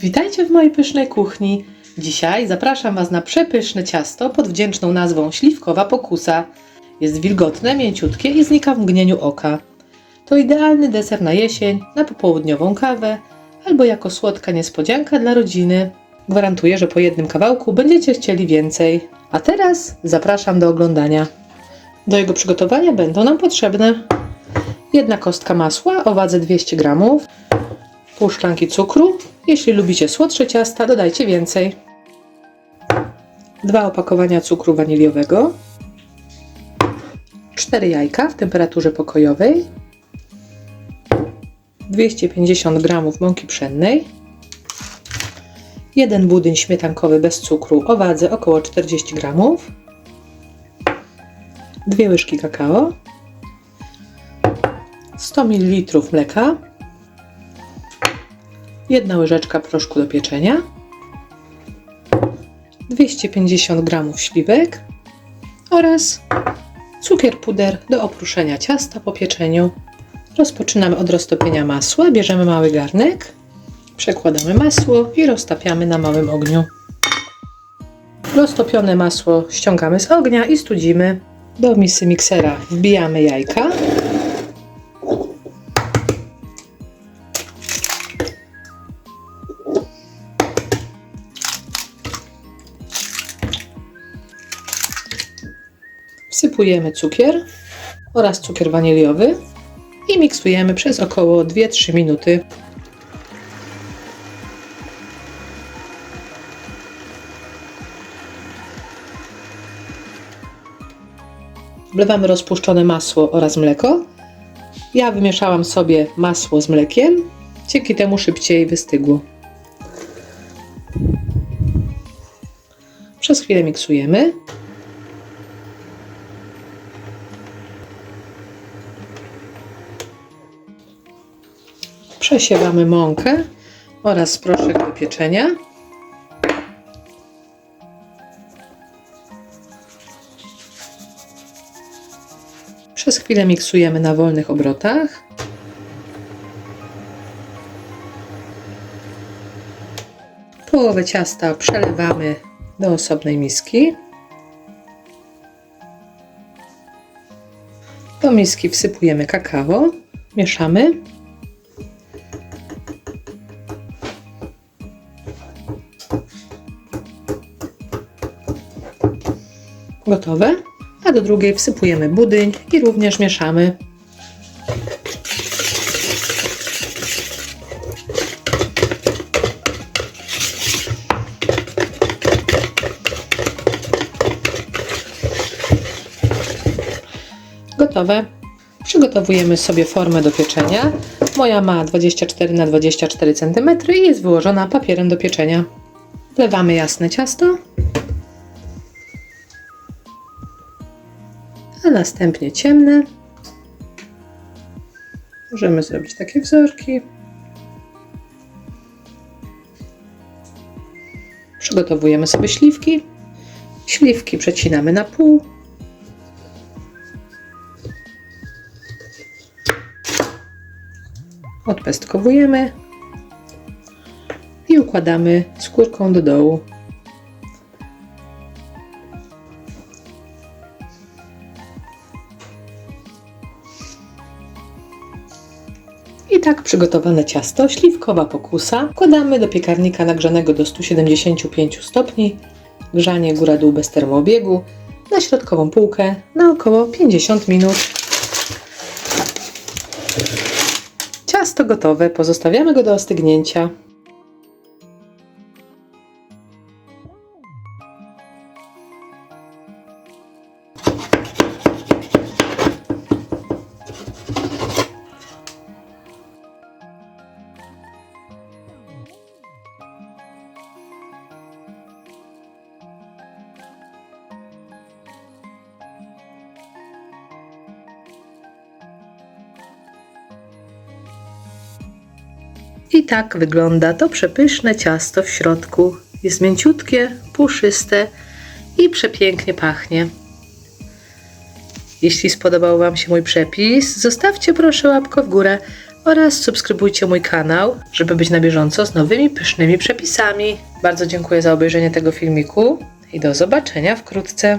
Witajcie w mojej pysznej kuchni. Dzisiaj zapraszam Was na przepyszne ciasto pod wdzięczną nazwą śliwkowa pokusa. Jest wilgotne, mięciutkie i znika w mgnieniu oka. To idealny deser na jesień, na popołudniową kawę albo jako słodka niespodzianka dla rodziny. Gwarantuję, że po jednym kawałku będziecie chcieli więcej. A teraz zapraszam do oglądania. Do jego przygotowania będą nam potrzebne jedna kostka masła o wadze 200 gramów, pół szklanki cukru. Jeśli lubicie słodsze ciasta, dodajcie więcej. Dwa opakowania cukru waniliowego. Cztery jajka w temperaturze pokojowej. 250 gramów mąki pszennej. Jeden budyń śmietankowy bez cukru o wadze około 40 gramów. Dwie łyżki kakao. 100 ml mleka. Jedna łyżeczka proszku do pieczenia. 250 g śliwek oraz cukier puder do oprószenia ciasta po pieczeniu. Rozpoczynamy od roztopienia masła. Bierzemy mały garnek, przekładamy masło i roztapiamy na małym ogniu. Roztopione masło ściągamy z ognia i studzimy. Do misy miksera wbijamy jajka. Wsypujemy cukier oraz cukier waniliowy i miksujemy przez około 2-3 minuty. Wlewamy rozpuszczone masło oraz mleko. Ja wymieszałam sobie masło z mlekiem, dzięki temu szybciej wystygło. Przez chwilę miksujemy. Przesiewamy mąkę oraz proszek do pieczenia. Przez chwilę miksujemy na wolnych obrotach. Połowę ciasta przelewamy do osobnej miski. Do miski wsypujemy kakao, mieszamy. Gotowe. A do drugiej wsypujemy budyń i również mieszamy. Gotowe. Przygotowujemy sobie formę do pieczenia. Moja ma 24 na 24 cm i jest wyłożona papierem do pieczenia. Wlewamy jasne ciasto. A następnie ciemne. Możemy zrobić takie wzorki. Przygotowujemy sobie śliwki. Śliwki przecinamy na pół. Odpestkowujemy i układamy skórką do dołu. I tak przygotowane ciasto, śliwkowa pokusa, wkładamy do piekarnika nagrzanego do 175 stopni, grzanie góra-dół bez termoobiegu, na środkową półkę na około 50 minut. Ciasto gotowe, pozostawiamy go do ostygnięcia. I tak wygląda to przepyszne ciasto w środku. Jest mięciutkie, puszyste i przepięknie pachnie. Jeśli spodobał Wam się mój przepis, zostawcie proszę łapkę w górę, oraz subskrybujcie mój kanał, żeby być na bieżąco z nowymi pysznymi przepisami. Bardzo dziękuję za obejrzenie tego filmiku i do zobaczenia wkrótce.